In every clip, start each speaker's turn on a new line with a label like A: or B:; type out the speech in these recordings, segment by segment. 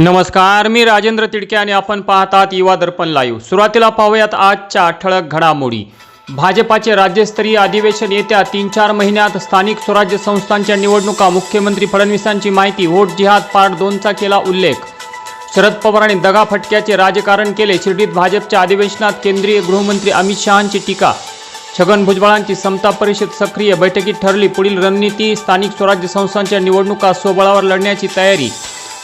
A: नमस्कार मी राजेंद्र तिडके आणि आपण पाहतात युवा दर्पण लाईव्ह सुरुवातीला पाहूयात आजच्या ठळक घडामोडी. भाजपाचे राज्यस्तरीय अधिवेशन येत्या तीन चार महिन्यात स्थानिक स्वराज्य संस्थांच्या निवडणुका मुख्यमंत्री फडणवीसांची माहिती व्होट जिहाद पार्ट दोनचा केला उल्लेख. शरद पवारांनी दगाफटक्याचे राजकारण केले शिर्डीत भाजपच्या अधिवेशनात केंद्रीय गृहमंत्री अमित शहांची टीका. छगन भुजबळांची समता परिषद सक्रिय बैठकीत ठरली पुढील रणनीती स्थानिक स्वराज्य संस्थांच्या निवडणुका स्वबळावर लढण्याची तयारी.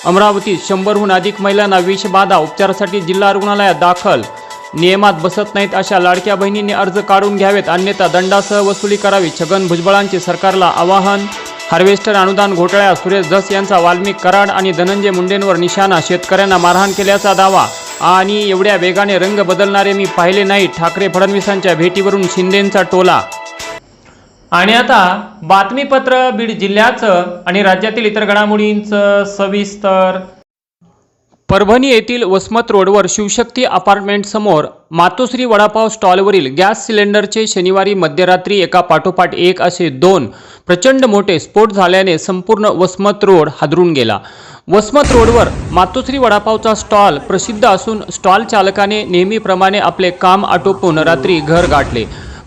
A: अमरावतीत शंभरहून अधिक महिलांना विषबाधा उपचारासाठी जिल्हा रुग्णालयात दाखल. नियमात बसत नाहीत अशा लाडक्या बहिणींनी अर्ज काढून घ्यावेत. अन्यथा दंडासह वसुली करावी. छगन भुजबळांचे सरकारला आवाहन. हार्वेस्टर अनुदान घोटाळ्या सुरेश धस यांचा वाल्मिक कराड आणि धनंजय मुंडेंवर निशाणा. शेतकऱ्यांना मारहाण केल्याचा दावा. आणि एवढ्या वेगाने रंग बदलणारे मी पाहिले नाही. ठाकरे फडणवीसांच्या भेटीवरून शिंदेंचा टोला आणि आता बातमीपत्र बीड जिल्ह्याचं आणि राज्यातील इतर घडामोडींचं सविस्तर. परभणी येथील वसमत रोडवर शिवशक्ती अपार्टमेंटसमोर मातोश्री वडापाव स्टॉलवरील गॅस सिलेंडरचे शनिवारी मध्यरात्री एका पाठोपाठ एक असे दोन प्रचंड मोठे स्फोट झाल्याने संपूर्ण वसमत रोड हादरून गेला. वसमत रोडवर मातोश्री वडापावचा स्टॉल प्रसिद्ध असून स्टॉल चालकाने नेहमीप्रमाणे आपले काम आटोपून रात्री घर गाठले.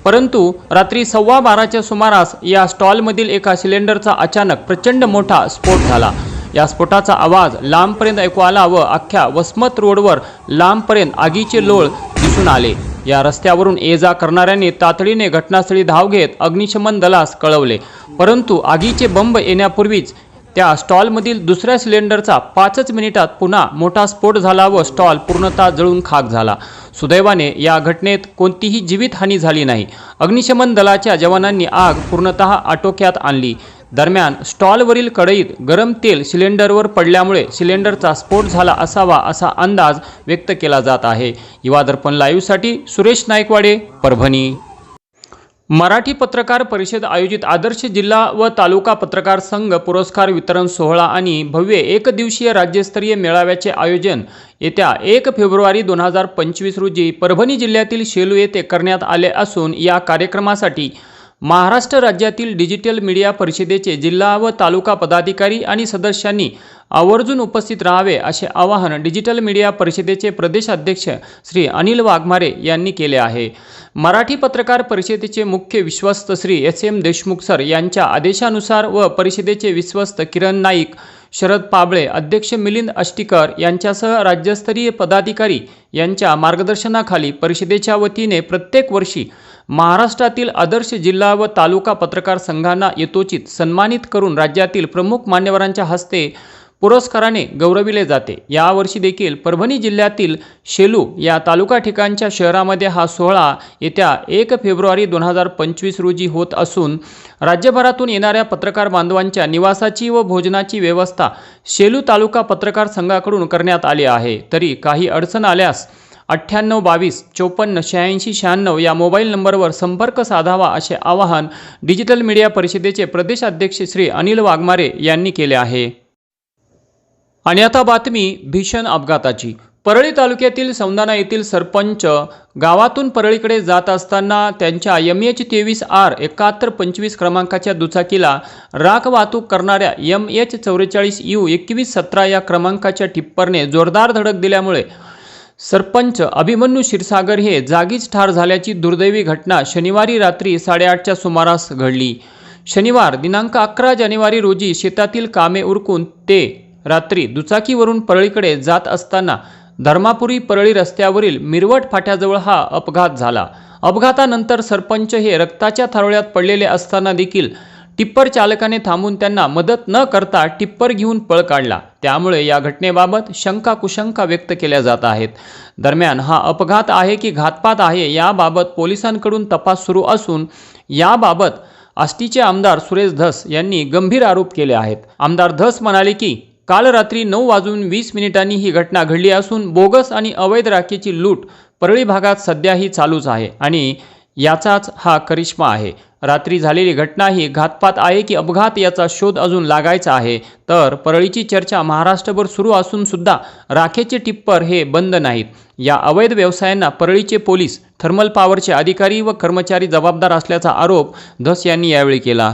A: परंतु रात्री सव्वा बाराच्या सुमारास या स्टॉलमधील एका सिलेंडरचा अचानक प्रचंड मोठा स्फोट झाला. या स्फोटाचा आवाज लांबपर्यंत ऐकू आला व अख्ख्या वसमत रोडवर लांबपर्यंत आगीचे लोळ दिसून आले. या रस्त्यावरून ये जा करणाऱ्यांनी तातडीने घटनास्थळी धाव घेत अग्निशमन दलास कळवले. परंतु आगीचे बंब येण्यापूर्वीच त्या स्टॉलमधील दुसऱ्या सिलेंडरचा पाचच मिनिटात पुन्हा मोठा स्फोट झाला व स्टॉल पूर्णतः जळून खाक झाला. सुदैवाने या घटनेत कोणतीही जीवितहानी झाली नाही. अग्निशमन दलाच्या जवानांनी आग पूर्णतः आटोक्यात आणली. दरम्यान स्टॉलवरील कढईत गरम तेल सिलेंडरवर पडल्यामुळे सिलेंडरचा स्फोट झाला असावा असा अंदाज व्यक्त केला जात आहे. युवा दर्पण लाईव्हसाठी सुरेश नायकवाडे परभणी. मराठी पत्रकार परिषद आयोजित आदर्श जिल्हा व तालुका पत्रकार संघ पुरस्कार वितरण सोहळा आणि भव्य एकदिवसीय राज्यस्तरीय मेळाव्याचे आयोजन येत्या एक फेब्रुवारी दोन हजार पंचवीस रोजी परभणी जिल्ह्यातील शेलू येथे करण्यात आले असून या कार्यक्रमासाठी महाराष्ट्र राज्यातील डिजिटल मीडिया परिषदेचे जिल्हा व तालुका पदाधिकारी आणि सदस्यांनी आवर्जून उपस्थित राहावे असे आवाहन डिजिटल मीडिया परिषदेचे प्रदेशाध्यक्ष श्री अनिल वाघमारे यांनी केले आहे. मराठी पत्रकार परिषदेचे मुख्य विश्वस्त Shri S M Deshmukh sir यांच्या आदेशानुसार व परिषदेचे विश्वस्त किरण नाईक शरद पाबळे अध्यक्ष मिलिंद अष्टीकर यांच्यासह राज्यस्तरीय पदाधिकारी यांच्या मार्गदर्शनाखाली परिषदेच्या वतीने प्रत्येक वर्षी महाराष्ट्रातील आदर्श जिल्हा व तालुका पत्रकार संघांना यथोचित सन्मानित करून राज्यातील प्रमुख मान्यवरांच्या हस्ते पुरस्काराने गौरविले जाते. यावर्षी देखील परभणी जिल्ह्यातील शेलू या तालुका ठिकाणच्या शहरामध्ये हा सोहळा येत्या एक फेब्रुवारी दोन हजार पंचवीस रोजी होत असून राज्यभरातून येणाऱ्या पत्रकार बांधवांच्या निवासाची व भोजनाची व्यवस्था शेलू तालुका पत्रकार संघाकडून करण्यात आली आहे. तरी काही अडचण आल्यास अठ्ठ्याण्णव बावीस चोपन्न शहाऐंशी शहाण्णव या मोबाईल नंबरवर संपर्क साधावा असे आवाहन डिजिटल मीडिया परिषदेचे प्रदेश अध्यक्ष श्री अनिल वाघमारे यांनी केले आहे. आणि आता बातमी भीषण अपघाताची. परळी तालुक्यातील सौंदाना येथील सरपंच गावातून परळीकडे जात असताना त्यांच्या एम एच तेवीस आर एकाहत्तर पंचवीस क्रमांकाच्या दुचाकीला राख वाहतूक करणाऱ्या एम एच चौवेचाळीस यू एकवीस सतरा या क्रमांकाच्या टिप्परने जोरदार धडक दिल्यामुळे सरपंच अभिमन्यू क्षीरसागर हे जागीच ठार झाल्याची दुर्दैवी घटना शनिवारी रात्री साडेआठच्या सुमारास घडली. शनिवार दिनांक अकरा जानेवारी रोजी शेतातील कामे उरकून ते रात्री दुचाकीवरून परळीकडे जात असताना धर्मापुरी परळी रस्त्यावरील मिरवट फाट्याजवळ हा अपघात झाला. अपघातानंतर सरपंच हे रक्ताच्या थारोळ्यात पडलेले असताना देखील टिप्पर चालकाने थांबून त्यांना मदत न करता टिप्पर घेऊन पळ काढला. त्यामुळे या घटनेबाबत शंका कुशंका व्यक्त केल्या जात आहेत. दरम्यान हा अपघात आहे की घातपात आहे याबाबत पोलिसांकडून तपास सुरू असून याबाबत आष्टीचे आमदार सुरेश धस यांनी गंभीर आरोप केले आहेत. आमदार धस म्हणाले की काल रात्री नऊ वाजून वीस मिनिटांनी ही घटना घडली असून बोगस आणि अवैध राखेची लूट परळी भागात सध्याही चालूच आहे आणि याचाच हा करिश्मा आहे. रात्री झालेली घटना ही घातपात आहे की अपघात याचा शोध अजून लागायचा आहे. तर परळीची चर्चा महाराष्ट्रभर सुरू असून सुद्धा राखेचे टिप्पर हे बंद नाहीत. या अवैध व्यवसायांना परळीचे पोलीस थर्मल पॉवरचे अधिकारी व कर्मचारी जबाबदार असल्याचा आरोप धस यांनी यावेळी केला.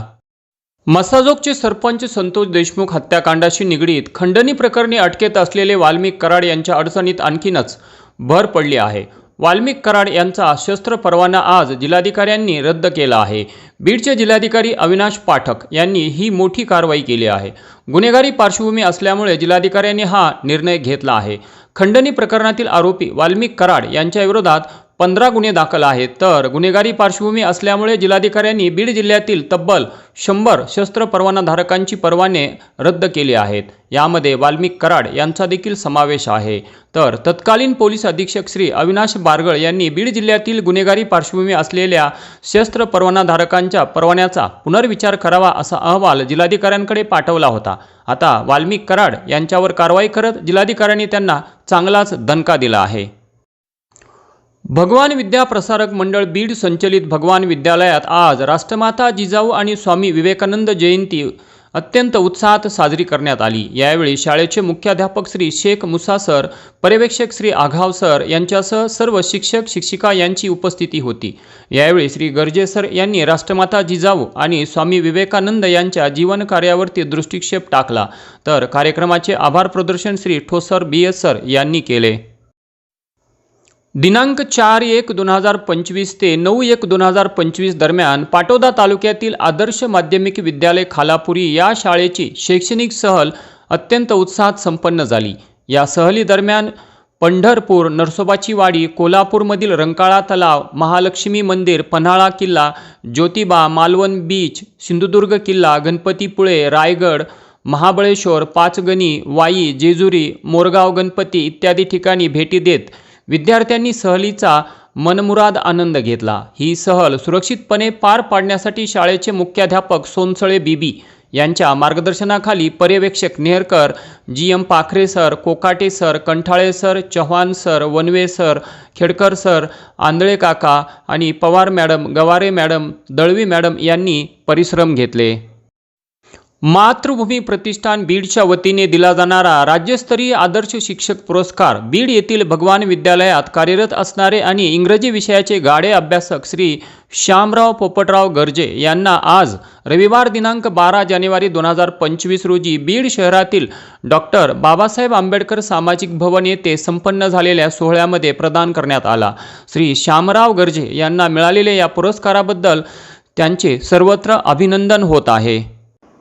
A: मसाजोगचे सरपंच संतोष देशमुख हत्याकांडाशी निगडीत खंडणी प्रकरणी अटकेत असलेले वाल्मिक कराड यांच्या अडचणीत आणखीनच भर पडली आहे. वाल्मिक कराड यांचा शस्त्र परवाना आज जिल्हाधिकाऱ्यांनी रद्द केला आहे. बीडचे जिल्हाधिकारी अविनाश पाठक यांनी ही मोठी कारवाई केली आहे. गुन्हेगारी पार्श्वभूमी असल्यामुळे जिल्हाधिकाऱ्यांनी हा निर्णय घेतला आहे. खंडणी प्रकरणातील आरोपी वाल्मिक कराड यांच्याविरोधात पंधरा गुन्हे दाखल आहेत. तर गुन्हेगारी पार्श्वभूमी असल्यामुळे जिल्हाधिकाऱ्यांनी बीड जिल्ह्यातील तब्बल शंभर शस्त्र परवानाधारकांची परवाने रद्द केली आहेत. यामध्ये वाल्मिक कराड यांचा देखील समावेश आहे. तर तत्कालीन पोलीस अधीक्षक श्री अविनाश बारगळ यांनी बीड जिल्ह्यातील गुन्हेगारी पार्श्वभूमी असलेल्या शस्त्र परवानाधारकांच्या परवान्याचा पुनर्विचार करावा असा अहवाल जिल्हाधिकाऱ्यांकडे पाठवला होता. आता वाल्मिक कराड यांच्यावर कारवाई करत जिल्हाधिकाऱ्यांनी त्यांना चांगलाच दणका दिला आहे. भगवान विद्या प्रसारक मंडळ बीड संचलित भगवान विद्यालयात आज राष्ट्रमाता जिजाऊ आणि स्वामी विवेकानंद जयंती अत्यंत उत्साहात साजरी करण्यात आली. यावेळी शाळेचे मुख्याध्यापक श्री शेख मुसा सर पर्यवेक्षक श्री आघाव सर यांच्यासह सर्व शिक्षक शिक्षिका यांची उपस्थिती होती. यावेळी श्री गर्जे सर यांनी राष्ट्रमाता जिजाऊ आणि स्वामी विवेकानंद यांच्या जीवन कार्यावरती दृष्टिक्षेप टाकला. तर कार्यक्रमाचे आभार प्रदर्शन Shri Thosar B S sir यांनी केले. दिनांक चार एक दोन हजार पंचवीस ते नऊ एक दोन हजार पंचवीस दरम्यान पाटोदा तालुक्यातील आदर्श माध्यमिक विद्यालय खालापुरी या शाळेची शैक्षणिक सहल अत्यंत उत्साहात संपन्न झाली. या सहलीदरम्यान पंढरपूर नरसोबाची वाडी कोल्हापूरमधील रंकाळा तलाव महालक्ष्मी मंदिर पन्हाळा किल्ला ज्योतिबा मालवण बीच सिंधुदुर्ग किल्ला गणपतीपुळे रायगड महाबळेश्वर पाचगणी वाई जेजुरी मोरगाव गणपती इत्यादी ठिकाणी भेटी देत विद्यार्थ्यांनी सहलीचा मनमुराद आनंद घेतला. ही सहल सुरक्षितपणे पार पाडण्यासाठी शाळेचे मुख्याध्यापक सोनसळे बीबी यांच्या मार्गदर्शनाखाली पर्यवेक्षक Neharkar G M Pakhare sir Kokate sir Kanthale sir Chavan sir Vanve sir Khedkar sir Andhale काका आणि Pawar madam Gaware madam Dalvi madam यांनी परिश्रम घेतले. मातृभूमी प्रतिष्ठान बीडच्या वतीने दिला जाणारा राज्यस्तरीय आदर्श शिक्षक पुरस्कार बीड येथील भगवान विद्यालयात कार्यरत असणारे आणि इंग्रजी विषयाचे गाडे अभ्यासक श्री श्यामराव पोपटराव गर्जे यांना आज रविवार दिनांक बारा जानेवारी दोन हजार पंचवीस रोजी बीड शहरातील डॉक्टर बाबासाहेब आंबेडकर सामाजिक भवन येथे संपन्न झालेल्या सोहळ्यामध्ये प्रदान करण्यात आला. श्री श्यामराव गर्जे यांना मिळालेल्या या पुरस्काराबद्दल त्यांचे सर्वत्र अभिनंदन होत आहे.